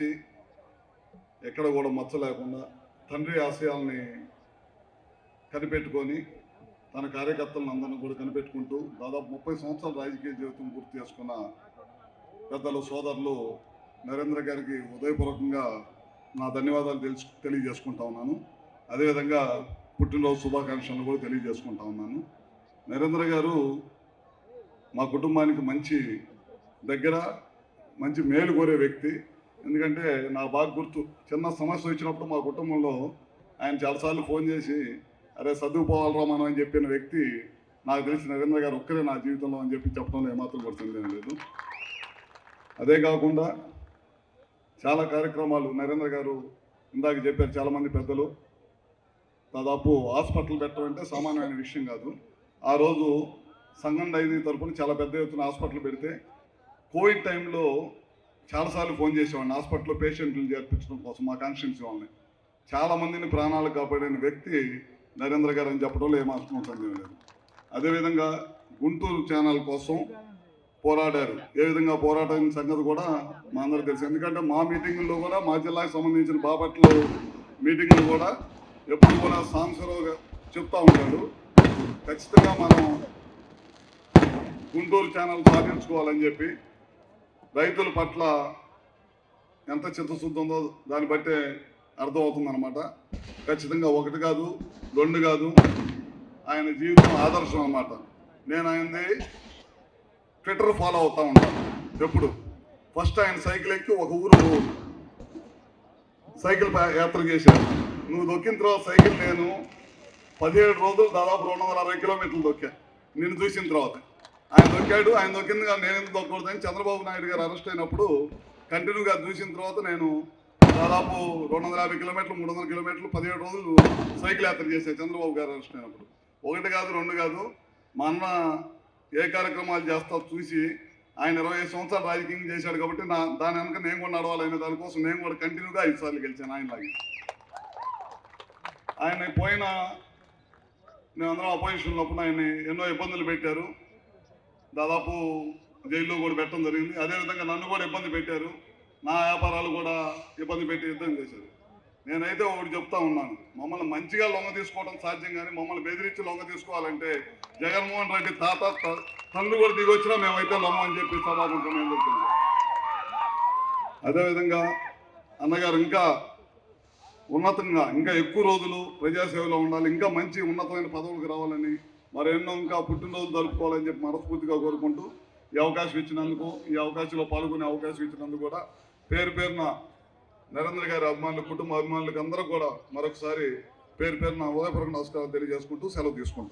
మార్చి ఎక్కడ కూడా మచ్చ లేకుండా తండ్రి ఆశయాల్ని కనిపెట్టుకొని తన కార్యకర్తలను అందరిని కూడా కనిపెట్టుకుంటూ దాదాపు ముప్పై సంవత్సరాల రాజకీయ జీవితం పూర్తి చేసుకున్న పెద్దలు సోదరులు నరేంద్ర గారికి ఉదయపూర్వకంగా నా ధన్యవాదాలు తెలుసు తెలియజేసుకుంటా ఉన్నాను. అదేవిధంగా పుట్టినరోజు శుభాకాంక్షలు కూడా తెలియజేసుకుంటా ఉన్నాను. నరేంద్ర గారు మా కుటుంబానికి మంచి దగ్గర మంచి మేలు కోరే వ్యక్తి. ఎందుకంటే నా బాగా గుర్తు. చిన్న సమస్య వచ్చినప్పుడు మా కుటుంబంలో ఆయన చాలాసార్లు ఫోన్ చేసి అరే చదువుకోవాలరా మనం అని చెప్పిన వ్యక్తి నాకు తెలిసి నరేంద్ర గారు ఒక్కరే నా జీవితంలో అని చెప్పి చెప్పడంలో ఏమాత్రం కూడా సందేహం లేదు. అదే కాకుండా చాలా కార్యక్రమాలు నరేంద్ర గారు ఇందాక చెప్పారు చాలామంది పెద్దలు. దాదాపు హాస్పిటల్ పెట్టడం అంటే సామాన్యమైన విషయం కాదు. ఆ రోజు సంఘం డైరీ తరపున చాలా పెద్ద ఎత్తున హాస్పిటల్ పెడితే కోవిడ్ టైంలో చాలాసార్లు ఫోన్ చేసేవాడిని. హాస్పిటల్లో పేషెంట్లు చేర్పించడం కోసం మా కాన్స్టిట్యున్సీ వాళ్ళని. చాలామందిని ప్రాణాలు కాపాడిన వ్యక్తి నరేంద్ర గారు అని చెప్పడంలో ఏమాత్రం సందేహం లేదు. అదేవిధంగా గుంటూరు ఛానల్ కోసం పోరాడారు. ఏ విధంగా పోరాటం సంగతి కూడా మా అందరూ తెలుసు. ఎందుకంటే మా మీటింగుల్లో కూడా మా జిల్లాకు సంబంధించిన బాపట్ల మీటింగులు కూడా ఎప్పుడు కూడా సాంసరావు చెప్తూ ఉంటాడు ఖచ్చితంగా మనం గుంటూరు ఛానల్ సాధించుకోవాలని చెప్పి రైతుల పట్ల ఎంత చిత్తశుద్ధి ఉందో దాన్ని బట్టే అర్థమవుతుంది అనమాట ఖచ్చితంగా ఒకటి కాదు రెండు కాదు ఆయన జీవితం ఆదర్శం అనమాట నేను ఆయనది ట్విట్టర్ ఫాలో అవుతా ఉంటాను ఎప్పుడు. ఫస్ట్ ఆయన సైకిల్ ఎక్కి ఒక ఊరు సైకిల్ యాత్ర చేశాను నువ్వు దొక్కిన తర్వాత సైకిల్ నేను పదిహేడు రోజులు దాదాపు రెండు వందల అరవై కిలోమీటర్లు దొక్కా. నిన్ను చూసిన తర్వాత. ఆయన దొరికాడు ఆయన దొరికింది కానీ నేను ఎందుకు దొక్కకూడదని చంద్రబాబు నాయుడు గారు అరెస్ట్ అయినప్పుడు కంటిన్యూగా చూసిన తర్వాత నేను దాదాపు రెండు వందల యాభై కిలోమీటర్లు మూడు వందల కిలోమీటర్లు పదిహేడు రోజులు సైకిల్ యాత్ర చేశాను చంద్రబాబు గారు అరెస్ట్ అయినప్పుడు. ఒకటి కాదు రెండు కాదు మా అన్న ఏ కార్యక్రమాలు చేస్తా చూసి ఆయన ఇరవై ఐదు సంవత్సరాలు రాజకీయం చేశాడు కాబట్టి నా దాని వెనక నేను కూడా నడవాలనే దానికోసం నేను కూడా కంటిన్యూగా ఐదు సార్లు గెలిచాను ఆయనలాగే ఆయన పోయిన మేమందరం అపోజిషన్లో ఉన్నప్పుడు ఆయన ఎన్నో ఇబ్బందులు పెట్టారు. దాదాపు జైల్లో కూడా పెట్టడం జరిగింది. అదేవిధంగా నన్ను కూడా ఇబ్బంది పెట్టారు. నా వ్యాపారాలు కూడా ఇబ్బంది పెట్టి యుద్ధం చేశారు. నేనైతే ఒకటి చెప్తా ఉన్నాను. మమ్మల్ని మంచిగా లొంగ తీసుకోవడం సాధ్యం కానీ మమ్మల్ని బెదిరించి లొంగ తీసుకోవాలంటే జగన్మోహన్ రెడ్డి తాత త- కూడా దిగొచ్చినా మేమైతే లొంగ అని చెప్పి సభాముఖం నేను అదేవిధంగా అన్నగారు ఇంకా ఉన్నతంగా ఇంకా ఎక్కువ రోజులు ప్రజాసేవలో ఉండాలి ఇంకా మంచి ఉన్నతమైన పదవులకు రావాలని మరి ఎన్నో ఇంకా పుట్టినరోజులు జరుపుకోవాలని చెప్పి మనస్ఫూర్తిగా కోరుకుంటూ ఈ అవకాశం ఇచ్చినందుకు ఈ అవకాశంలో పాల్గొనే అవకాశం ఇచ్చినందుకు కూడా పేరు పేరున నరేంద్ర గారి అభిమానులు కుటుంబ అభిమానులకు అందరూ కూడా మరొకసారి పేరు పేరున ఉదయపూర్వక నమస్కారాలు తెలియజేసుకుంటూ సెలవు తీసుకుంటాం